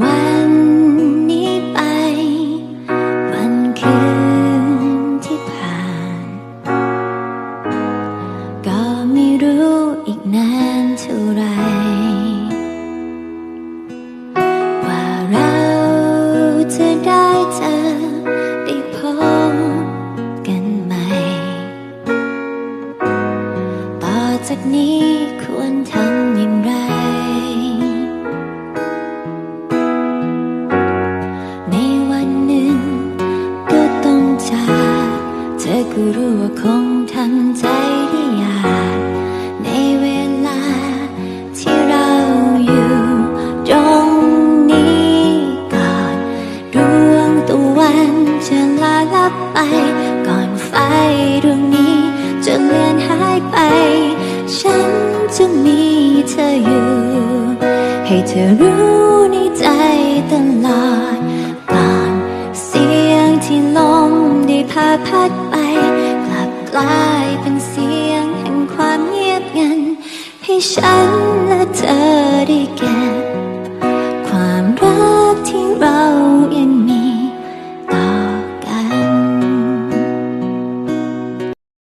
วันนี้ไป วันคืนที่ผ่าน ก็ไม่รู้อีกนานเท่าไร ว่าเราจะได้เจอได้พบกันใหม่ ต่อจากนี้ควรทำอย่างไร ก็รู้ว่าคงทำใจได้ยากในเวลาที่เราอยู่ตรงนี้ก่อนดวงตะวันจะลาลับไป ก่อนไฟดวงนี้จะเลือนหายไป ฉันจะมีเธออยู่ ให้เธอรู้ในใจตลอด ก่อนเสียงที่ลมได้พาพัด กลายเป็นเสียงแห่งความเงียบงัน ให้ฉันและเธอ